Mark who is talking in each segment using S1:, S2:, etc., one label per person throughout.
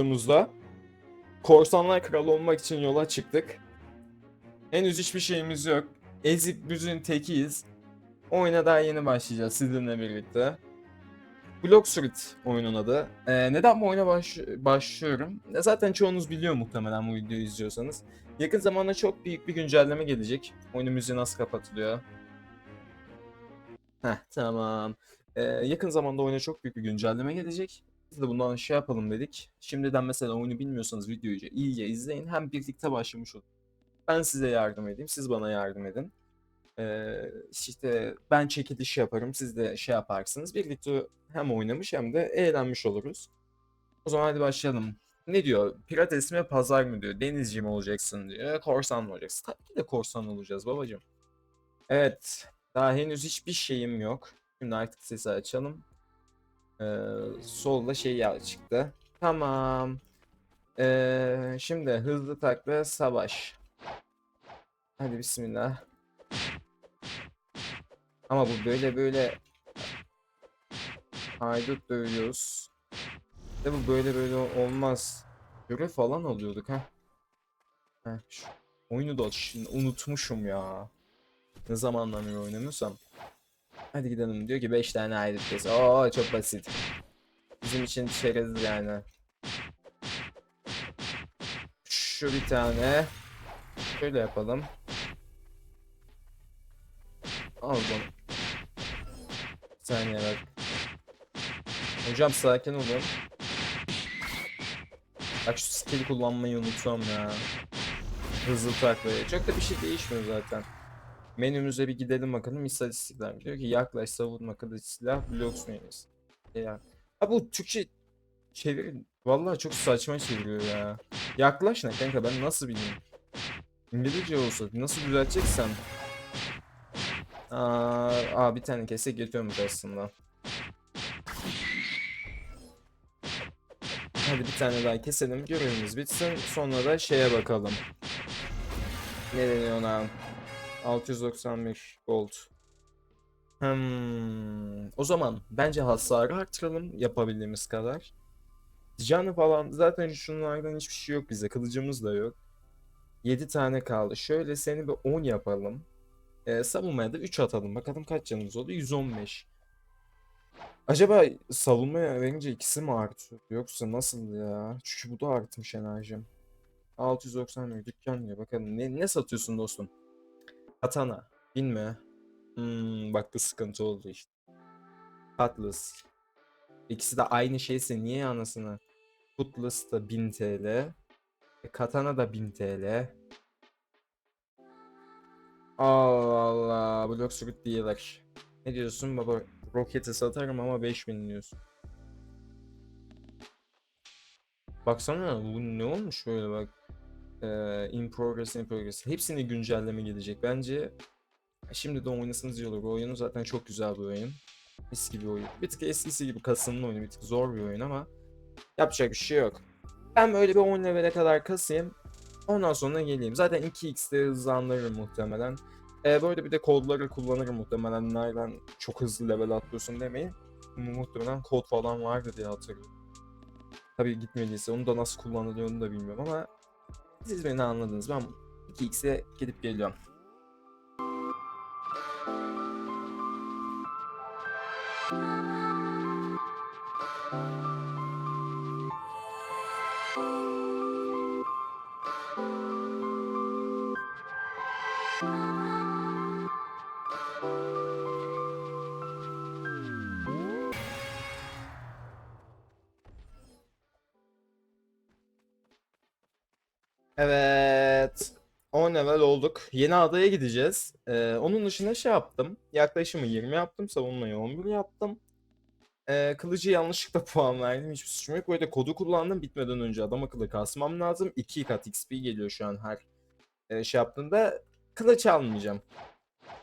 S1: videomuzda Korsanlar Kralı olmak için yola çıktık. Henüz hiçbir şeyimiz yok. Ezik büzün tekiyiz. Oyuna daha yeni başlayacağız sizinle birlikte. Block Street oyunun adı. Ee, neden bu oyuna baş- başlıyorum? Zaten çoğunuz biliyor muhtemelen bu videoyu izliyorsanız. Yakın zamanda çok büyük bir güncelleme gelecek. Oyunun nasıl kapatılıyor? Heh tamam. Ee, yakın zamanda oyuna çok büyük bir güncelleme gelecek. Biz de bundan şey yapalım dedik. Şimdiden mesela oyunu bilmiyorsanız videoyu iyice izleyin. Hem birlikte başlamış olun. Ben size yardım edeyim, siz bana yardım edin. Ee, işte ben çekiliş yaparım, siz de şey yaparsınız. Birlikte hem oynamış hem de eğlenmiş oluruz. O zaman hadi başlayalım. Ne diyor? Pilates mi pazar mı diyor. Denizci mi olacaksın diyor. Korsan mı olacaksın? Tabii ki de korsan olacağız babacığım. Evet. Daha henüz hiçbir şeyim yok. Şimdi artık sesi açalım. Ee, solda şey ya çıktı. Tamam. Ee, şimdi hızlı takla savaş. Hadi bismillah. Ama bu böyle böyle haydut dövüyoruz. De bu böyle böyle olmaz. Görev falan alıyorduk ha. Heh, şu oyunu da unutmuşum ya. Ne zamandan beri oynamıyorsam. Hadi gidelim diyor ki 5 tane ayrı kes. Oo çok basit. Bizim için çerez yani. Şu bir tane. Şöyle yapalım. Al bunu. Bir saniye bak. Hocam sakin olun. Bak şu skill kullanmayı unutuyorum ya. Hızlı taklayı. Çok da bir şey değişmiyor zaten. Menümüze bir gidelim bakalım istatistikler. Diyor ki yaklaş savunma kılıç silah blok menüsü. Ya. Ha bu Türkçe çevir vallahi çok saçma çeviriyor ya. Yaklaş ne kanka ben nasıl bileyim? İngilizce olsa nasıl düzelteceksen. Aa, aa bir tane kesek yetiyormuş aslında. Hadi bir tane daha keselim görevimiz bitsin sonra da şeye bakalım. Ne deniyor ona? 695 gold. Hmm, o zaman bence hasarı artıralım yapabildiğimiz kadar. Canı falan zaten şunlardan hiçbir şey yok bize. Kılıcımız da yok. 7 tane kaldı. Şöyle seni bir 10 yapalım. Ee, savunmaya da 3 atalım. Bakalım kaç canımız oldu? 115. Acaba savunmaya verince ikisi mi artıyor? Yoksa nasıl ya? Çünkü bu da artmış enerjim. 690 dükkan diyor. Bakalım ne, ne satıyorsun dostum? Katana. Bin mi? Hmm, bak bu sıkıntı oldu işte. Cutlass. İkisi de aynı şeyse niye anasını? Cutlass da 1000 TL. E, Katana da 1000 TL. Allah Allah. Block Street Dealer. Ne diyorsun baba? Roketi satarım ama 5000 diyorsun. Baksana bu ne olmuş böyle bak. Ee, in progress in progress. Hepsini güncelleme gelecek. Bence şimdi de oynasanız iyi olur. Bu oyun zaten çok güzel bir oyun. Eski bir oyun. Bir tık eskisi gibi kasımlı oyun. Bir tık zor bir oyun ama yapacak bir şey yok. Ben böyle bir 10 level'e kadar kasayım. Ondan sonra geleyim. Zaten 2x'de hızlandırırım muhtemelen. Ee, böyle bir de kodları kullanırım muhtemelen. Nereden çok hızlı level atlıyorsun demeyin. Mu- Muhtemelen kod falan vardı diye hatırlıyorum. Tabii gitmediyse onu da nasıl kullanılıyor da bilmiyorum ama siz beni anladınız. Ben 2x'e gidip geliyorum. Evet. 10 level olduk. Yeni adaya gideceğiz. Ee, onun dışında şey yaptım. Yaklaşımı 20 yaptım. Savunmayı 11 yaptım. Ee, kılıcı yanlışlıkla puan verdim. Hiçbir suçum yok. Böyle kodu kullandım. Bitmeden önce adam akıllı kasmam lazım. 2 kat XP geliyor şu an her e, şey yaptığında. Kılıç almayacağım.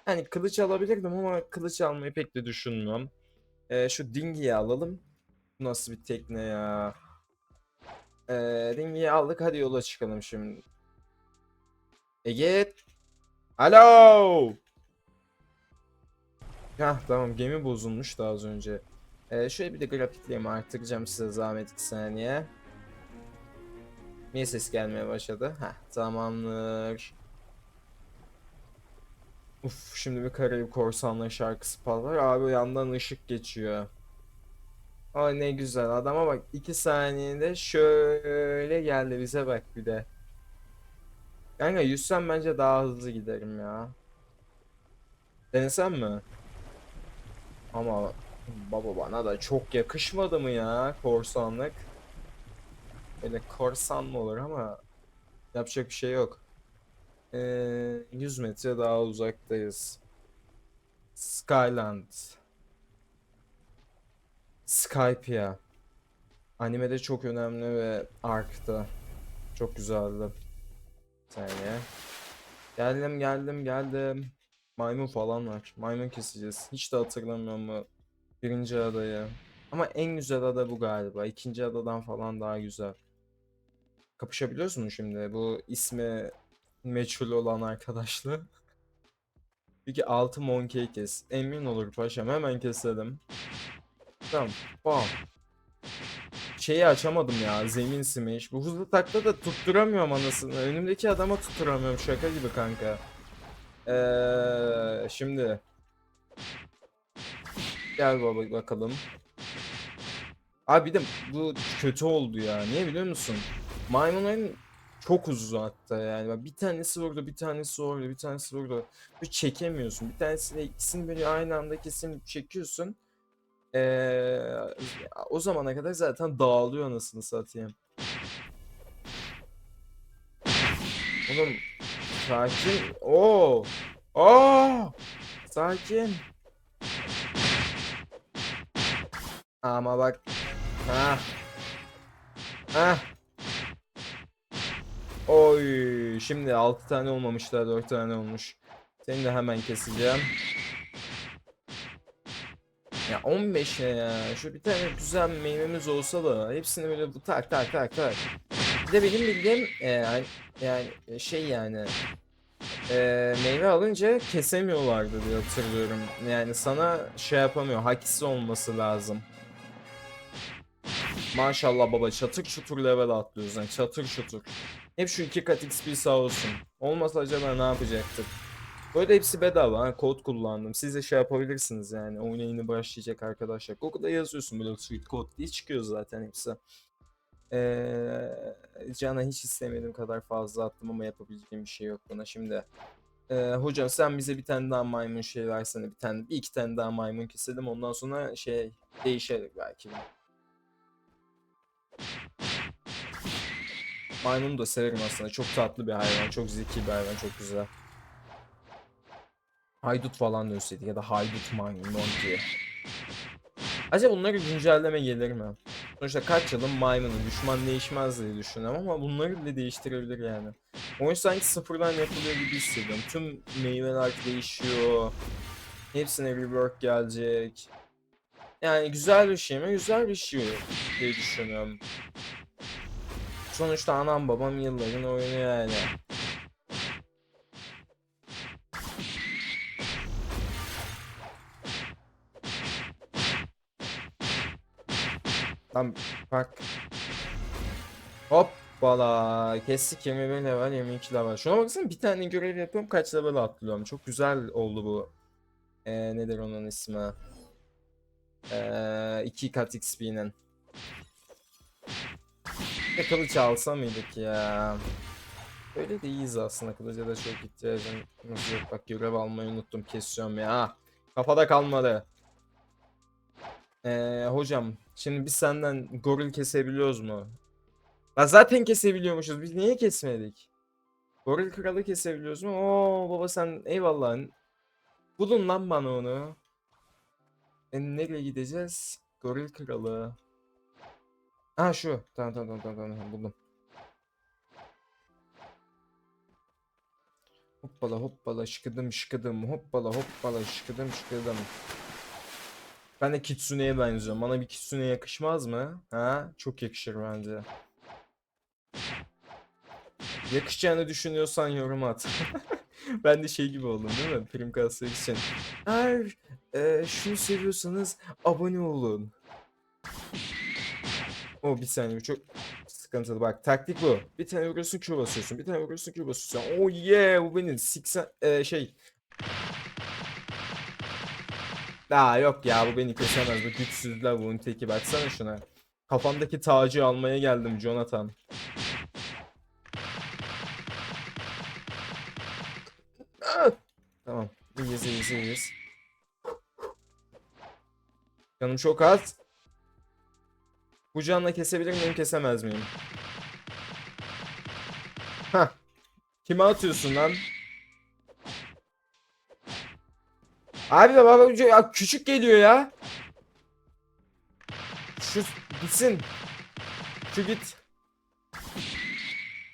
S1: Yani kılıç alabilirdim ama kılıç almayı pek de düşünmüyorum. Ee, şu dingiyi alalım. Bu nasıl bir tekne ya? Ee, ringiyi aldık hadi yola çıkalım şimdi. Ege. Alo. Hah tamam gemi bozulmuş daha az önce. Ee, şöyle bir de grafiklerimi arttıracağım size zahmet bir saniye. Niye ses gelmeye başladı? Heh tamamdır. Uf şimdi bir Karayip Korsanlar şarkısı patlar. Abi yandan ışık geçiyor. Ay ne güzel adama bak 2 saniyede şöyle geldi bize bak bir de. Kanka yüzsem bence daha hızlı giderim ya. Denesem mi? Ama baba bana da çok yakışmadı mı ya korsanlık? Böyle korsan mı olur ama yapacak bir şey yok. Ee, 100 metre daha uzaktayız. Skyland. Skypia. Animede çok önemli ve Ark'ta. Çok güzeldi. Bir saniye. Geldim geldim geldim. Maymun falan var. Maymun keseceğiz. Hiç de hatırlamıyorum bu birinci adayı. Ama en güzel ada bu galiba. İkinci adadan falan daha güzel. Kapışabiliyoruz mu şimdi? Bu ismi meçhul olan arkadaşla. Peki 6 monkey kes. Emin olur paşam hemen keselim. Tamam. Bam. Şeyi açamadım ya. Zemin smash. Bu hızlı takla da tutturamıyorum anasını. Önümdeki adama tutturamıyorum. Şaka gibi kanka. Ee, şimdi. Gel baba bakalım. Abi bir de bu kötü oldu ya. Niye biliyor musun? Maymunların çok uzun hatta yani. Bir tanesi orada, bir tanesi orada, bir tanesi orada. Bir çekemiyorsun. Bir tanesiyle ikisini böyle aynı anda kesin çekiyorsun. Ee, o zamana kadar zaten dağılıyor anasını satayım. Oğlum sakin. Oo. Oo. Sakin. Ama bak. Ha. Ha. Oy. Şimdi 6 tane olmamışlar 4 tane olmuş. Seni de hemen keseceğim. Ya 15 ne ya? Şu bir tane güzel meyvemiz olsa da hepsini böyle bu tak tak tak tak. Bir de benim bildiğim e, yani yani şey yani e, meyve alınca kesemiyorlardı diye hatırlıyorum. Yani sana şey yapamıyor. Hakisi olması lazım. Maşallah baba çatır çutur level atlıyoruz yani çatır çutur. Hep şu iki kat XP sağ olsun. Olmasa acaba ne yapacaktık? Böyle hepsi bedava. Ha, kod kullandım. Siz de şey yapabilirsiniz yani. Oyuna yeni başlayacak arkadaşlar. Google'da yazıyorsun böyle tweet kod diye çıkıyor zaten hepsi. Ee, Cana hiç istemediğim kadar fazla attım ama yapabileceğim bir şey yok buna. Şimdi ee, hocam sen bize bir tane daha maymun şey versene. Bir tane, bir iki tane daha maymun keselim. Ondan sonra şey değişir belki. Maymunu da severim aslında. Çok tatlı bir hayvan. Çok zeki bir hayvan. Çok güzel. Haydut falan üstelik ya da haydut diye. Acaba bunları güncelleme gelir mi? Sonuçta kaç yılın maymunu düşman değişmez diye düşünüyorum ama bunları bile değiştirebilir yani. Oyun sanki sıfırdan yapılıyor gibi hissediyorum. Tüm meyveler değişiyor. Hepsine rework gelecek. Yani güzel bir şey mi? Güzel bir şey diye düşünüyorum. Sonuçta anam babam yılların oyunu yani. Tam bak. Hoppala. Kestik 21 level 22 level. Şuna baksana bir tane görev yapıyorum kaç level atlıyorum. Çok güzel oldu bu. Ee, nedir onun ismi? Ee, 2 kat XP'nin. De kılıç alsa mıydık ya? Böyle de iyiyiz aslında. Kılıca da çok ihtiyacım. Bak görev almayı unuttum. Kesiyorum ya. Kafada kalmadı. Ee, hocam şimdi biz senden goril kesebiliyoruz mu? Ya zaten kesebiliyormuşuz. Biz niye kesmedik? Goril kralı kesebiliyoruz mu? Oo baba sen eyvallah. Bulun lan bana onu. E, nereye gideceğiz? Goril kralı. Ha şu. Tamam tamam tamam tamam, tamam buldum. Hoppala hoppala şıkıdım şıkıdım hoppala hoppala şıkıdım şıkıdım. Ben de Kitsune'ye benziyorum. Bana bir Kitsune yakışmaz mı? Ha? Çok yakışır bence. Yakışacağını düşünüyorsan yorum at. ben de şey gibi oldum değil mi? Prim kasları için. Eğer e, şunu seviyorsanız abone olun. O bir saniye çok sıkıntılı. Bak taktik bu. Bir tane vuruyorsun Q basıyorsun. Bir tane vuruyorsun Q basıyorsun. Oh yeah bu benim 80 e, şey. Aa yok ya bu beni kesemez. Bu güçsüzler bunun teki. Baksana şuna. Kafamdaki tacı almaya geldim Jonathan. Ah! Tamam. İyiyiz iyiyiz iyiyiz. Canım çok az. Bu canla kesebilir miyim kesemez miyim? Hah. Kime atıyorsun lan? Abi baba ya küçük geliyor ya. Şu gitsin. Şu git.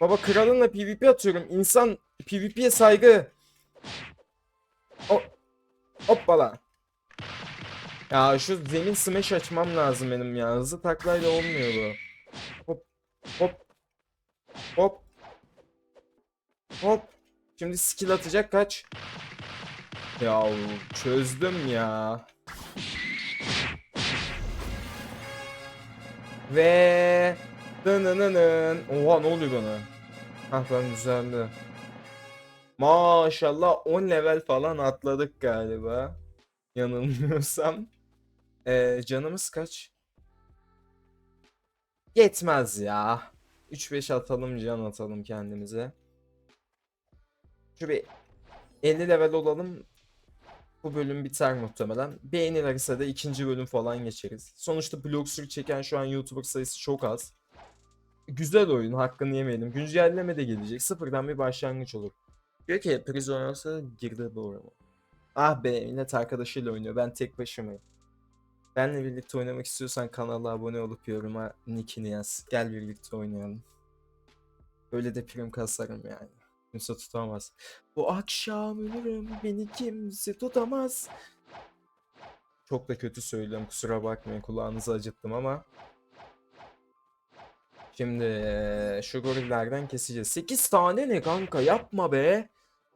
S1: Baba kralınla PvP atıyorum. İnsan PvP'ye saygı. O Hoppala. Ya şu zemin smash açmam lazım benim ya. Hızlı taklayla olmuyor bu. Hop. Hop. Hop. Hop. Şimdi skill atacak kaç? Ya çözdüm ya. Ve dınınının. Oha ne oluyor bana? Hah lan güzeldi. Maşallah 10 level falan atladık galiba. Yanılmıyorsam. Ee, canımız kaç? Yetmez ya. 3-5 atalım can atalım kendimize. Şu bir 50 level olalım. Bu bölüm biter muhtemelen. Beğenilirse de ikinci bölüm falan geçeriz. Sonuçta Bloxur çeken şu an YouTuber sayısı çok az. Güzel oyun hakkını yemeyelim. Güncelleme de gelecek. Sıfırdan bir başlangıç olur. Diyor ki Prisoners'a girdi bu arada. Ah be millet arkadaşıyla oynuyor. Ben tek başımayım. Benle birlikte oynamak istiyorsan kanala abone olup yoruma nickini yaz. Gel birlikte oynayalım. Böyle de prim kasarım yani. Kimse tutamaz. Bu akşam ölürüm beni kimse tutamaz. Çok da kötü söylüyorum kusura bakmayın kulağınızı acıttım ama. Şimdi şu gorillerden keseceğiz. 8 tane ne kanka yapma be.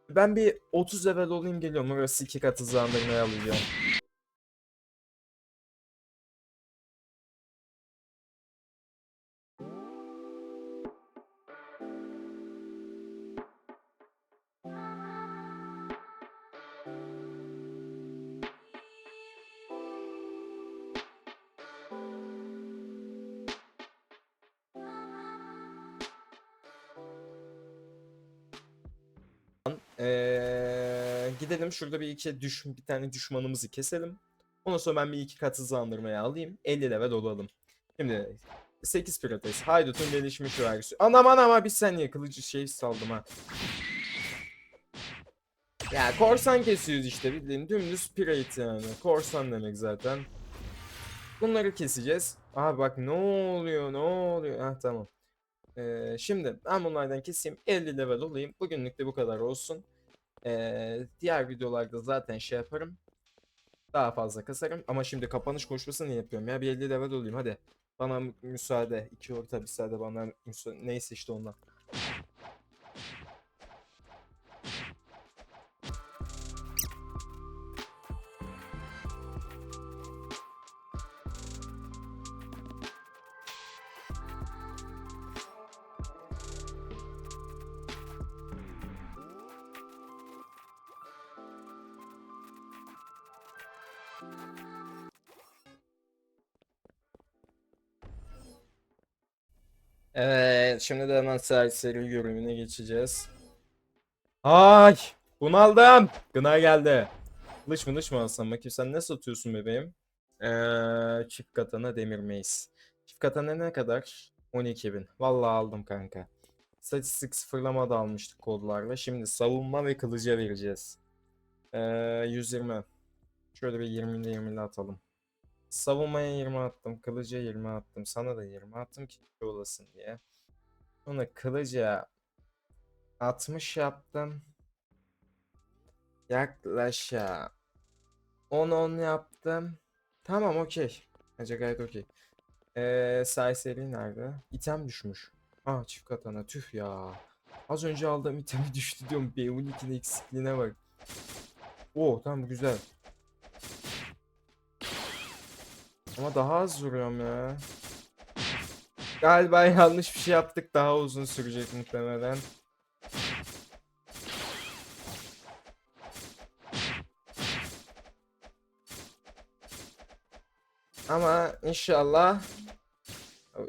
S1: Ben bir 30 level olayım geliyorum. Orası iki katı hızlandırmaya alacağım. Eee, gidelim şurada bir iki düş bir tane düşmanımızı keselim. Ondan sonra ben bir iki kat hızlandırmaya alayım. 50 level olalım. Şimdi 8 pilates. Haydut'un gelişmiş versiyonu. Anam anam bir saniye kılıcı şey saldım ha. Ya korsan kesiyoruz işte bildiğin dümdüz pirate yani. Korsan demek zaten. Bunları keseceğiz. Abi bak ne oluyor ne oluyor. Ha tamam. Ee, şimdi ben bunlardan keseyim 50 level olayım. Bugünlük de bu kadar olsun. Ee, diğer videolarda zaten şey yaparım. Daha fazla kasarım. Ama şimdi kapanış konuşmasını yapıyorum ya. Bir 50 level olayım hadi. Bana mü- müsaade. iki orta müsaade bana müsaade. Neyse işte ondan. Evet, şimdi de hemen serseri görevine geçeceğiz. Ay, bunaldım. Gına geldi. Kılıç mılıç mı alsam bakayım sen ne satıyorsun bebeğim? Ee, çift katana demir mace. Çift katana ne kadar? 12.000. Vallahi aldım kanka. Statistik sıfırlama da almıştık kodlarla. Şimdi savunma ve kılıca vereceğiz. Ee, 120. Şöyle bir 20'li 20'li atalım. Savunmaya 20 attım. Kılıca 20 attım. Sana da 20 attım ki iyi olasın diye. Sonra kılıca 60 yaptım. Yaklaşa 10-10 yaptım. Tamam okey. Bence gayet okey. Eee Sayseri nerede? İtem düşmüş. Aa çift katana tüh ya. Az önce aldığım itemi düştü diyorum. B12'nin eksikliğine bak. Oo tamam güzel. Ama daha az vuruyorum ya. Galiba yanlış bir şey yaptık. Daha uzun sürecek muhtemelen. Ama inşallah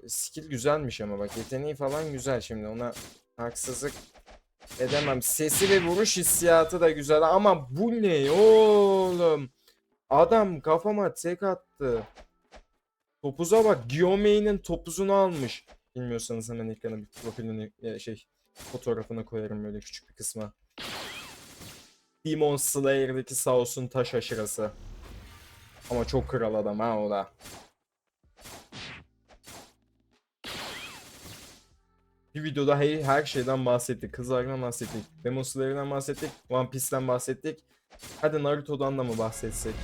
S1: skill güzelmiş ama bak yeteneği falan güzel şimdi ona haksızlık edemem. Sesi ve vuruş hissiyatı da güzel ama bu ne oğlum? Adam kafama tek attı. Topuza bak. Guillaume'nin topuzunu almış. Bilmiyorsanız hemen ekrana bir profilini e, şey fotoğrafını koyarım böyle küçük bir kısma. Demon Slayer'daki sağ olsun taş aşırası. Ama çok kral adam ha o da. Bir videoda her, her şeyden bahsettik. Kızlardan bahsettik. Demon Slayer'dan bahsettik. One Piece'ten bahsettik. Hadi Naruto'dan da mı bahsetsek?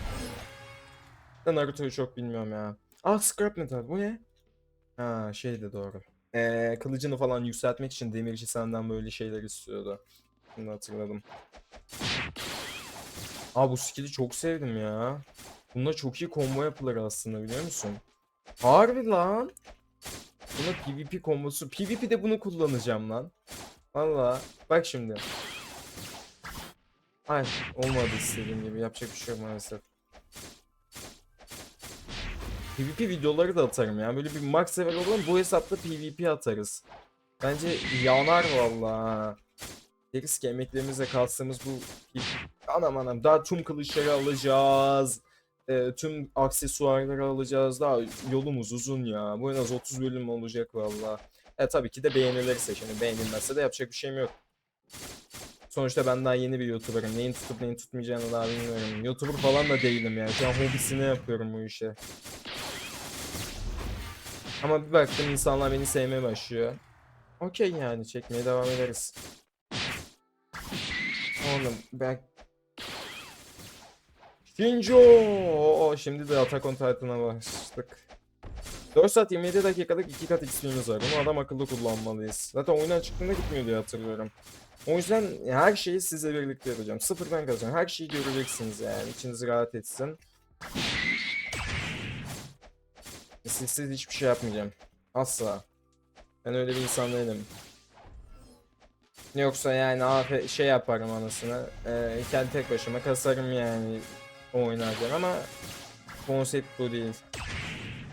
S1: Ben Naruto'yu çok bilmiyorum ya. Ah scrap metal bu ne? Ha şey de doğru. Ee, kılıcını falan yükseltmek için demirci senden böyle şeyler istiyordu. Bunu hatırladım. Aa bu skill'i çok sevdim ya. Bunda çok iyi combo yapılır aslında biliyor musun? Harbi lan. Buna PvP kombosu. PvP'de bunu kullanacağım lan. Valla. Bak şimdi. Ay olmadı istediğim gibi. Yapacak bir şey yok maalesef. PvP videoları da atarım ya. Böyle bir max level olalım bu hesapta PvP atarız. Bence yanar valla. Deriz ki emeklerimizle kastığımız bu anam anam daha tüm kılıçları alacağız. Ee, tüm aksesuarları alacağız. Daha yolumuz uzun ya. Bu en az 30 bölüm olacak valla. E tabii ki de beğenilirse şimdi beğenilmezse de yapacak bir şeyim yok. Sonuçta ben daha yeni bir YouTuber'ım. Neyin tutup neyin tutmayacağını daha bilmiyorum. YouTuber falan da değilim yani. Şu an hobisine yapıyorum bu işe. Ama bir baktım insanlar beni sevmeye başlıyor. Okey yani çekmeye devam ederiz. Oğlum ben... Shinjo! Oo, şimdi de Attack on Titan'a başladık. 4 saat 27 dakikalık 2 kat XP'miz var. Bunu adam akıllı kullanmalıyız. Zaten oyundan çıktığında gitmiyor diye hatırlıyorum. O yüzden her şeyi sizle birlikte yapacağım. Sıfırdan kazacağım. Her şeyi göreceksiniz yani. İçiniz rahat etsin. Sizsiz hiçbir şey yapmayacağım. Asla. Ben öyle bir insan değilim. Yoksa yani afe şey yaparım anasını. Ee, kendi tek başıma kasarım yani oynarken ama konsept bu değil.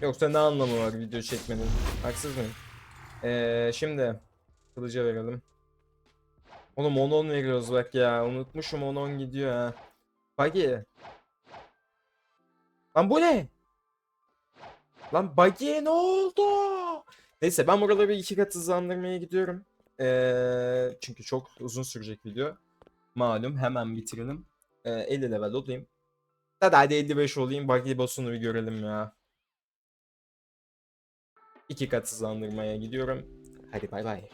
S1: Yoksa ne anlamı var video çekmenin? Haksız mıyım? Ee, şimdi kılıca verelim. Oğlum onon veriyoruz bak ya. Unutmuşum onon gidiyor ha. Buggy. Lan bu ne? Lan Buggy'e ne oldu? Neyse ben buraları iki kat hızlandırmaya gidiyorum. Ee, çünkü çok uzun sürecek video. Malum hemen bitirelim. Ee, 50 level olayım. Hadi hadi 55 olayım. Buggy boss'unu bir görelim ya. İki kat hızlandırmaya gidiyorum. Hadi bay bay.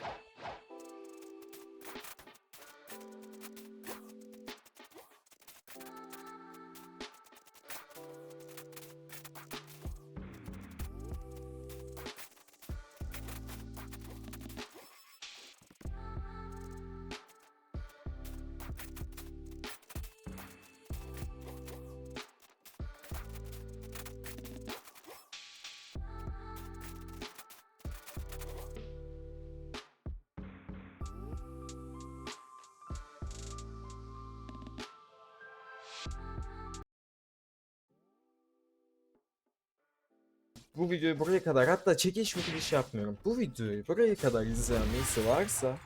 S1: Bu videoyu buraya kadar hatta çekiş çekiliş yapmıyorum. Bu videoyu buraya kadar izleyen birisi varsa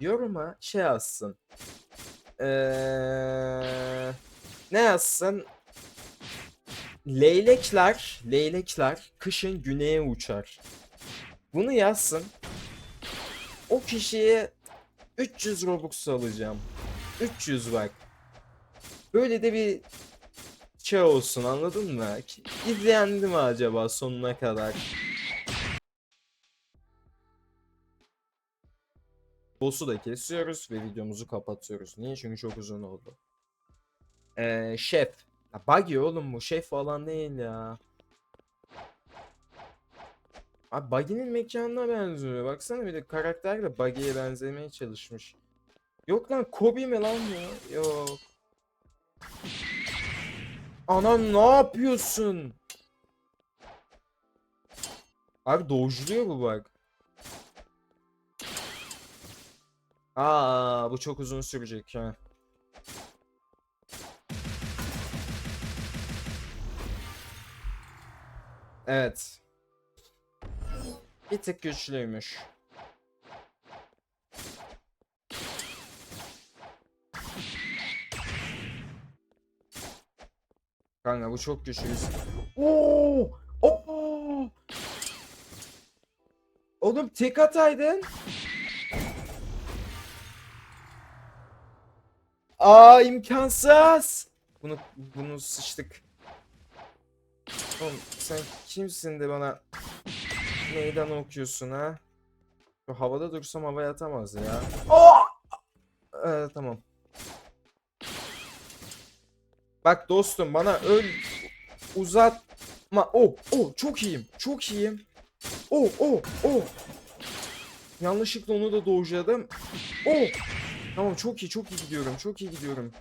S1: yoruma şey yazsın. Ee, ne yazsın? Leylekler, leylekler kışın güneye uçar. Bunu yazsın. O kişiye 300 Robux alacağım. 300 bak. Böyle de bir şey olsun anladın mı? İzleyendi mi acaba sonuna kadar? Boss'u da kesiyoruz ve videomuzu kapatıyoruz. Niye? Çünkü çok uzun oldu. Ee, şef. Ya Buggy oğlum bu şef falan değil ya. Abi Buggy'nin mekanına benziyor. Baksana bir de karakter de Buggy'ye benzemeye çalışmış. Yok lan Kobe mi lan bu? Yok. Anam ne yapıyorsun? Abi dojluyor bu bak. Aa bu çok uzun sürecek ha. Evet. Bir tık güçlüymüş. Kanka bu çok güçlü. Biz... Oo! Oo! Oğlum tek ataydın. Aa imkansız. Bunu bunu sıçtık. Oğlum sen kimsin de bana meydan okuyorsun ha? Şu havada dursam havaya atamaz ya. Aa! Ee, tamam. Bak dostum bana öl uzatma. Oh, oh çok iyiyim. Çok iyiyim. Oh, oh, oh. Yanlışlıkla onu da dojladım. Oh. Tamam çok iyi, çok iyi gidiyorum. Çok iyi gidiyorum.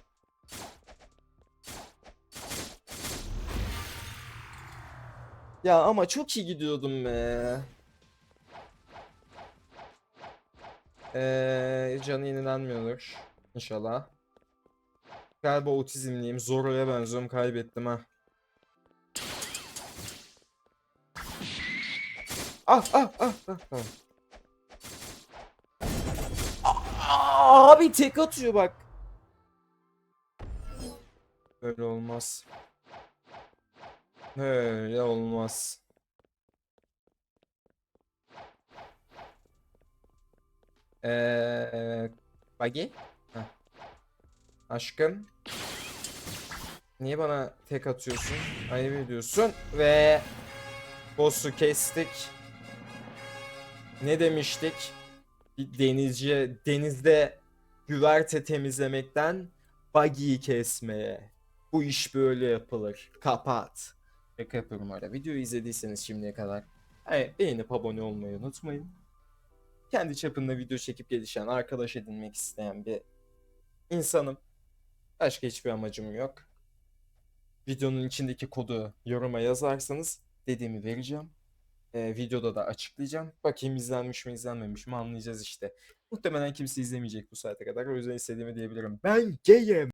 S1: Ya ama çok iyi gidiyordum be. Ee, canı yenilenmiyordur. İnşallah. Galiba otizmliyim. Zoro'ya benziyorum. Kaybettim ha. Ah ah ah ah tamam. Aa, Abi tek atıyor bak. Böyle olmaz. Öyle olmaz. Eee Buggy? Aşkım. Niye bana tek atıyorsun? Ayıp ediyorsun. Ve boss'u kestik. Ne demiştik? Bir denizci denizde güverte temizlemekten buggy'yi kesmeye. Bu iş böyle yapılır. Kapat. Şaka yapıyorum öyle. Videoyu izlediyseniz şimdiye kadar e, beğenip abone olmayı unutmayın. Kendi çapında video çekip gelişen, arkadaş edinmek isteyen bir insanım. Başka hiçbir amacım yok. Videonun içindeki kodu yoruma yazarsanız dediğimi vereceğim. Ee, videoda da açıklayacağım. Bakayım izlenmiş mi izlenmemiş mi anlayacağız işte. Muhtemelen kimse izlemeyecek bu saate kadar. O yüzden istediğimi diyebilirim. Ben gayim.